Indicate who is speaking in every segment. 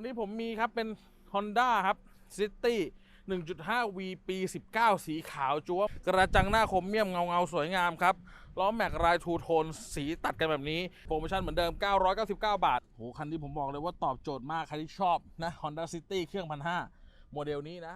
Speaker 1: วันนี้ผมมีครับเป็น Honda ครับ City 1.5 V ปี 19 สีขาวจั๊วะกระจังหน้าคมเมี่ยมเงาเงาสวยงามครับ ล้อแม็กลายทูโทน สีตัดกันแบบนี้ โปรโมชั่นเหมือนเดิม 999 บาทโหคันที่ผมบอกเลยว่าตอบโจทย์มาก ใครที่ชอบนะ Honda City เครื่อง1,500โมเดลนี้นะ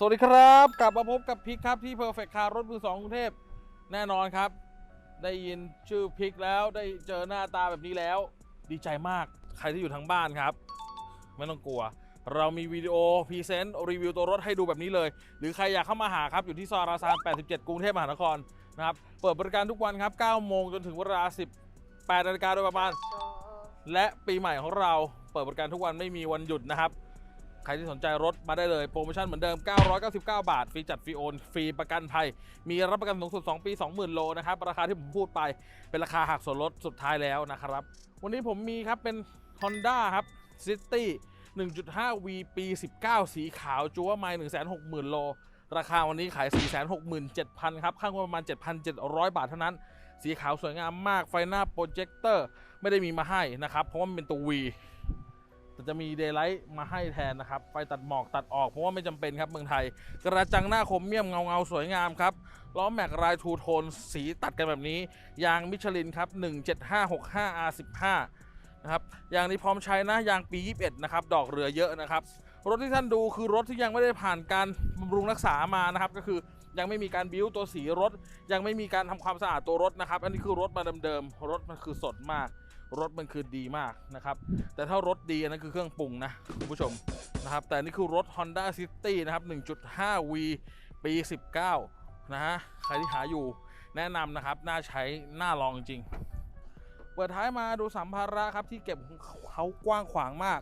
Speaker 1: สวัสดีครับ กลับมาพบกับพิกครับที่ Perfect Car รถมือสองกรุงเทพแน่นอนครับ ได้ยินชื่อพิกแล้วได้เจอหน้าตาแบบนี้แล้ว ดีใจมากใครที่อยู่ทางบ้านครับ ไม่ต้องกลัว เรามีวิดีโอพรีเซนต์รีวิวตัวรถให้ดูแบบนี้เลย หรือใครอยากเข้ามาหาครับ อยู่ที่ซอยราซาน 87 กรุงเทพมหานครนะครับเปิดบริการทุกวันครับ 9 โมงจนถึงเวลา 18นาฬิกาโดยประมาณ และปีใหม่ของเราเปิดบริการทุกวันไม่มีวันหยุดนะครับ ใครที่สนใจรถมาได้เลยโปรโมชั่นเหมือนเดิม 999 บาท ฟรีจัดฟรีโอน ฟรีประกันภัย มีรับประกันสูงสุด 2 ปี 20,000 โลนะครับ ราคาที่ผมพูดไปเป็นราคาหักส่วนลดสุดท้ายแล้วนะครับ วันนี้ผมมีครับเป็น Honda ครับ City 1.5 V ปี 19 สีขาวจัวไม่160,000 โล ราคาวันนี้ขาย 467,000 ครับ ข้างบนประมาณ 7,700 บาทเท่านั้น สีขาวสวยงามมากไฟหน้าโปรเจคเตอร์ไม่ได้มีมาให้นะครับเพราะว่ามันเป็นตัว V แต่จะมีเดย์ไลท์มาให้แทนนะครับ ไฟตัดหมอกตัดออกเพราะว่าไม่จำเป็นครับเมืองไทย กระจังหน้าคมเมี่ยมเงาเงาสวยงามครับล้อแม็กลายทูโทนสีตัดกันแบบนี้ ยางมิชลินครับ 17565 R15 นะครับยางนี้พร้อมใช้นะยางปี 21 นะครับ ดอกเรือเยอะนะครับ รถที่ท่านดูคือรถที่ยังไม่ได้ผ่านการบำรุงรักษามานะครับ ก็คือยังไม่มีการบิ้วตัวสีรถ ยังไม่มีการทำความสะอาดตัวรถนะครับ อันนี้คือรถมาเดิมๆรถมันคือสดมาก รถมันคือดีมากนะครับ แต่ถ้ารถดีอันนั้นคือเครื่องปรุงนะคุณผู้ชมนะครับ แต่นี่คือรถ Honda City นะครับ 1.5V ปี 19 นะฮะ ใครที่หาอยู่แนะนำนะครับ น่าใช้ น่าลองจริง เปิดท้ายมาดูสัมภาระครับที่เก็บของเขากว้างขวางมาก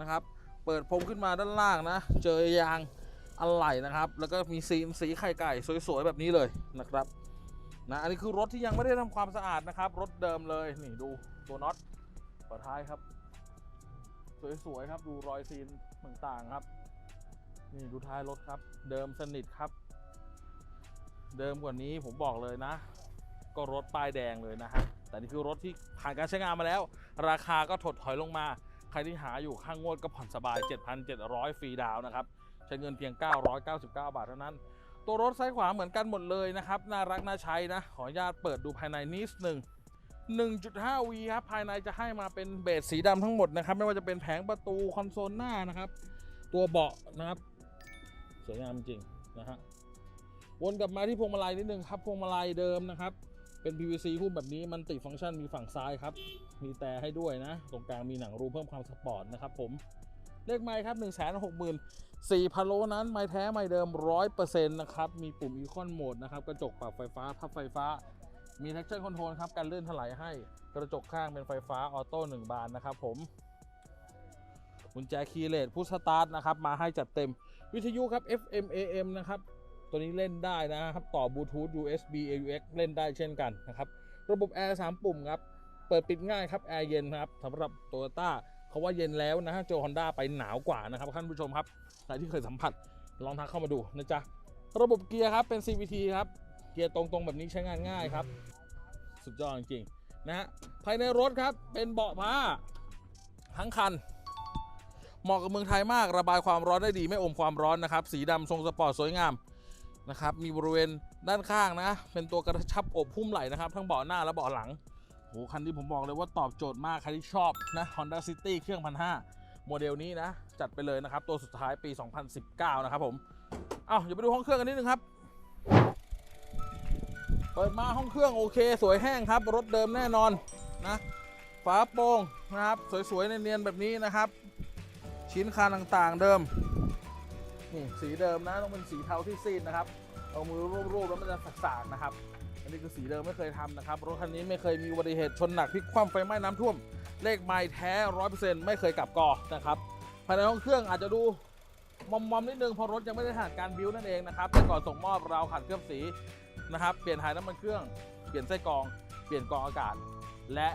Speaker 1: นะครับ เปิดพรมขึ้นมาด้านล่างนะ เจอยางอะไหล่นะครับ แล้วก็มีสีสีไข่ไก่สวยๆ แบบนี้เลยนะครับ นะอันนี้คือรถที่ยังไม่ได้ทำความสะอาดนะครับ รถเดิมเลยนี่ดูตัวน็อตเปิดท้ายครับ สวยๆครับดูรอยซีนต่างๆครับ นี่ดูท้ายรถครับ เดิมสนิทครับ เดิมกว่านี้ผมบอกเลยนะ ก็รถป้ายแดงเลยนะฮะแต่นี่คือรถที่ผ่านการใช้งานมาแล้ว ราคาก็ถดถอยลงมา ใครที่หาอยู่ข้างงวดก็ผ่อนสบาย 7,700 ฟรีดาวน์นะครับใช้เงินเพียง 999 บาทเท่านั้น ตัวรถซ้ายขวาเหมือนกันหมดเลยนะครับ น่ารักน่าใช้นะ ขออนุญาตเปิดดูภายในนิดหนึ่ง 1.5V ครับ ภายในจะให้มาเป็นเบสสีดำทั้งหมดนะครับ ไม่ว่าจะเป็นแผงประตูคอนโซลหน้านะครับ ตัวเบาะนะครับ สวยงามจริงนะฮะ วนกลับมาที่พวงมาลัยนิดนึงครับ พวงมาลัยเดิมนะครับ เป็น PVC หุ้มแบบนี้มันติฟังก์ชันมีฝั่งซ้ายครับ มีแต่ให้ด้วยนะ ตรงกลางมีหนังรูเพิ่มความสปอร์ตนะครับผม เลขไม้ครับ1 6 4 0 0 0 โลนั้นไม้แท้ไม้เดิม 100%นะครับ มีปุ่มอีคอนโหมดนะครับ กระจกปรับไฟฟ้าพับไฟฟ้า มี traction control ครับการเลื่อนถลายให้กระจกข้างเป็นไฟฟ้าออโต้1บานนะครับผมกุญแจคีย์เลสพุชสตาร์ทนะครับ มาให้จัดเต็มวิทยุครับ FM AM นะครับ ตัวนี้เล่นได้นะครับ ต่อบลูทูธ USB AUX เล่นได้เช่นกันนะครับ ระบบแอร์3ปุ่มครับ เปิดปิดง่ายครับ แอร์เย็นครับสำหรับโตโยต้าเขาว่าเย็นแล้วนะฮะเจอฮอนด้าไปหนาวกว่านะครับท่านผู้ชมครับใครที่เคยสัมผัสลองทักเข้ามาดูนะจ๊ะระบบเกียร์ครับเป็น CVT ครับเกียร์ตรงๆแบบนี้ใช้งานง่ายครับ สุดยอดจริงๆนะฮะภายในรถครับเป็นเบาะผ้าทั้งคันเหมาะกับเมืองไทยมากระบายความร้อนได้ดีไม่อมความร้อนนะครับ สีดำทรงสปอร์ตสวยงามนะครับ มีบริเวณด้านข้างนะ เป็นตัวกระชับอบพุ่มไหล่นะครับ ทั้งเบาะหน้าและเบาะหลัง หคันที่ผมบอกเลยว่าตอบโจทย์มาก ใครที่ชอบนะ Honda City เครื่อง1,500โมเดลนี้นะ จัดไปเลยนะครับ ตัวสุดท้ายปี 2019 นะครับผมเอาเดี๋ยวไปดูห้องเครื่องกันนิดนึงครับ เปิดมาห้องเครื่องโอเค สวยแห้งครับ รถเดิมแน่นอนนะฝาโปร่งนะครับ สวยๆเนียนๆแบบนี้นะครับ ชิ้นคานต่างๆเดิมนี่สีเดิมนะต้องเป็นสีเทาที่ซีดนะครับเอามือรูปๆแล้วมันจะสากๆนะครับ อันนี้คือสีเดิมไม่เคยทำนะครับ รถคันนี้ไม่เคยมีอุบัติเหตุชนหนักพลิกคว่ำไฟไหม้น้ำท่วม เลขไม้แท้ร้อยเปอร์เซ็นต์ไม่เคยกลับกอนะครับภายในห้องเครื่องอาจจะดูมอมๆนิดนึงเพราะรถยังไม่ได้ผ่านการบิวนั่นเองนะครับแต่ก่อนส่งมอบเราขัดเคลือบสีนะครับ เปลี่ยนถ่ายน้ำมันเครื่อง เปลี่ยนไส้กรอง เปลี่ยนกรองอากาศ และ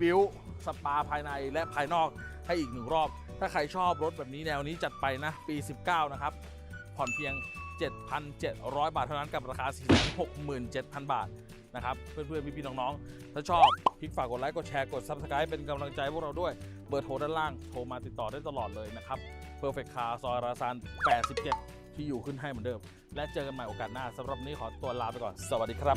Speaker 1: บิวสปาภายในและภายนอกให้อีกหนึ่งรอบ ถ้าใครชอบรถแบบนี้แนวนี้จัดไปนะปี 19 นะครับผ่อนเพียง 7,700 บาทเท่านั้นกับราคา 467,000 บาทนะครับเพื่อนๆพี่ๆน้องๆ ถ้าชอบคลิกฝากกดไลค์กดแชร์กด Subscribe เป็นกำลังใจพวกเราด้วย เบอร์โทรด้านล่างโทรมาติดต่อได้ตลอดเลยนะครับ Perfect Car ซอยราซาน87 ที่อยู่ขึ้นให้เหมือนเดิม และเจอกันใหม่โอกาสหน้าสำหรับนี้ขอตัวลาไปก่อน สวัสดีครับ